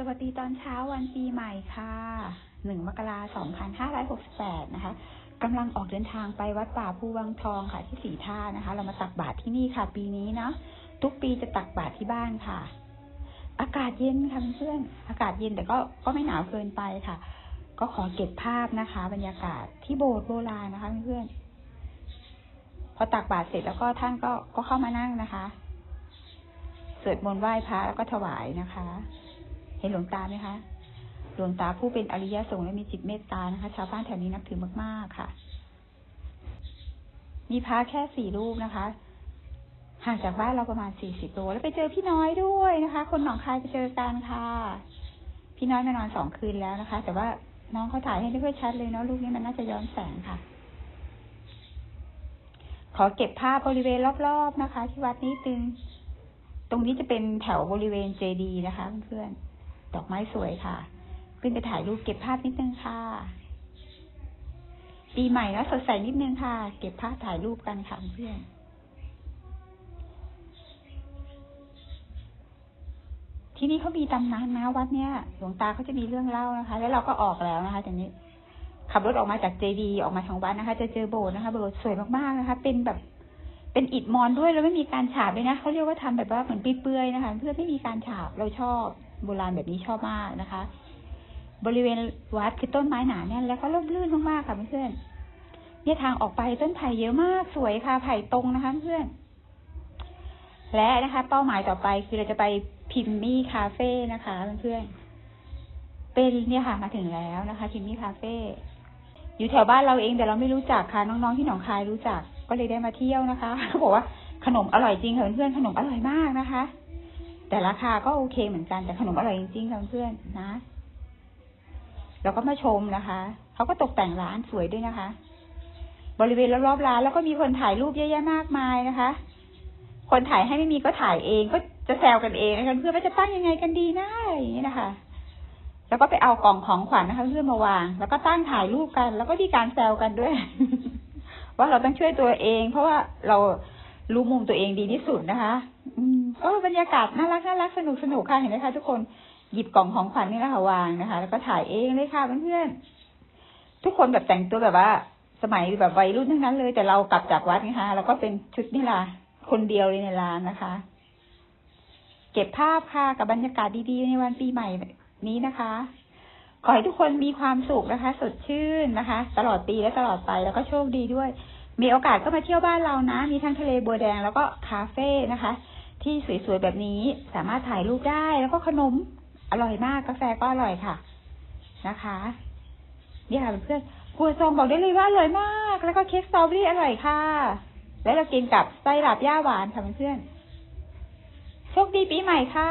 สวัสดีตอนเช้าวันปีใหม่ค่ะหนึ่งมกราคม2568นะคะกำลังออกเดินทางไปวัดป่าภูวังทองค่ะที่สีท่านะคะ เรามาตักบาตรที่นี่ค่ะ ปีนี้เนาะทุกปีจะตักบาตรที่บ้านค่ะ อากาศเย็นค่ะเพื่อนอากาศเย็นแต่ก็ก็ไม่หนาวเกินไปค่ะ ก็ขอเก็บภาพนะคะ บรรยากาศที่โบสถ์โบราณนะคะเพื่อนพอตักบาตรเสร็จแล้วก็ท่านก็ก็เข้ามานั่งนะคะสวดมนต์ไหว้พระแล้วก็ถวายนะคะ เห็นหลวงตาไหมคะ หลวงตาผู้เป็นอริยสงฆ์และมีจิตเมตตานะคะ ชาวบ้านแถวนี้นับถือมากๆค่ะ มีพระแค่สี่รูปนะคะห่างจากบ้านเราประมาณสี่สิบโลแล้วไปเจอพี่น้อยด้วยนะคะ คนหนองคายไปเจอกันค่ะ พี่น้อยมานอนสองคืนแล้วนะคะ แต่ว่าน้องเขาถ่ายให้ได้ค่อยชัดเลยเนาะรูปนี้มันน่าจะย้อนแสงค่ะ ขอเก็บภาพบริเวณรอบๆนะคะ ที่วัดนี้ตึง ตรงนี้จะเป็นแถวบริเวณเจดีย์นะคะเพื่อนๆ ดอกไม้สวยค่ะ ขึ้นไปถ่ายรูปเก็บภาพนิดนึงค่ะ ปีใหม่แล้วสดใสนิดนึงค่ะ เก็บภาพถ่ายรูปกันค่ะเพื่อนที่นี่เขามีตำนานนะวัดเนี้ยหลวงตาเขาจะมีเรื่องเล่านะคะ แล้วเราก็ออกแล้วนะคะจากนี้ ขับรถออกมาจากเจดีย์ออกมาทางวัดนะคะ จะเจอโบสถ์นะคะ โบสถ์สวยมากๆนะคะ เป็นแบบ เป็นอิฐมอนด้วยแล้วไม่มีการฉาบเลยนะเขาเรียกว่าทำแบบว่าเหมือนเปื่อยๆนะคะ เพื่อไม่มีการฉาบเราชอบ โบราณแบบนี้ชอบมากนะคะ บริเวณวัดคือต้นไม้หนาแน่นแล้วก็ร่มรื่นมากๆค่ะเพื่อนๆเนี่ยทางออกไปต้นไผ่เยอะมากสวยค่ะไผ่ตรงนะคะเพื่อนและนะคะ เป้าหมายต่อไปคือเราจะไปพิมมี่คาเฟ่นะคะเพื่อนๆเป็นเนี่ยค่ะมาถึงแล้วนะคะ พิมมี่คาเฟ่อยู่แถวบ้านเราเองแต่เราไม่รู้จักค่ะน้องๆที่หนองคายรู้จักก็เลยได้มาเที่ยวนะคะเขาบอกว่าขนมอร่อยจริงค่ะเพื่อนๆขนมอร่อยมากนะคะ แต่ราคาก็โอเคเหมือนกันแต่ขนมอร่อยจริงๆค่ะเพื่อนนะ เราก็มาชมนะคะเขาก็ตกแต่งร้านสวยด้วยนะคะ บริเวณรอบๆร้านแล้วก็มีคนถ่ายรูปเยอะแยะมากมายนะคะ คนถ่ายให้ไม่มีก็ถ่ายเองก็จะแซวกันเองนะคะเพื่อนว่าจะตั้งยังไงกันดีนะอย่างนี้นะคะ แล้วก็ไปเอากล่องของขวัญนะคะ เพื่อนมาวาง แล้วก็ตั้งถ่ายรูปกัน แล้วก็มีการแซวกันด้วย ว่าเราต้องช่วยตัวเอง เพราะว่าเรารู้มุมตัวเองดีที่สุดนะคะ อืม ก็บรรยากาศน่ารักน่ารักสนุกสนุกค่ะเห็นไหมคะ ทุกคนหยิบกล่องของขวัญนี่นะค่ะวางนะคะ แล้วก็ถ่ายเองเลยค่ะเพื่อนๆทุกคนแบบแต่งตัวแบบว่า สมัยแบบวัยรุ่นทั้งนั้นเลย แต่เรากลับจากวัดนะคะแล้วก็เป็นชุดนี่ละคนเดียวเลยในร้านนะคะ เก็บภาพค่ะกับบรรยากาศดีๆในวันปีใหม่นี้นะคะขอให้ทุกคนมีความสุขนะคะ สดชื่นนะคะ ตลอดปีและตลอดไปแล้วก็โชคดีด้วย มีโอกาสก็มาเที่ยวบ้านเรานะ มีทั้งทะเลบัวแดงแล้วก็คาเฟ่นะคะ ที่สวยๆแบบนี้สามารถถ่ายรูปได้แล้วก็ขนมอร่อยมากกาแฟก็อร่อยค่ะ นะคะนี่ค่ะเพื่อนครัวซองบอกได้เลยว่าอร่อยมาก แล้วก็เค้กสตรอเบอรี่อร่อยค่ะ แล้วเรากินกับไส้หลาบย่าหวานค่ะเพื่อนโชคดีปีใหม่ค่ะ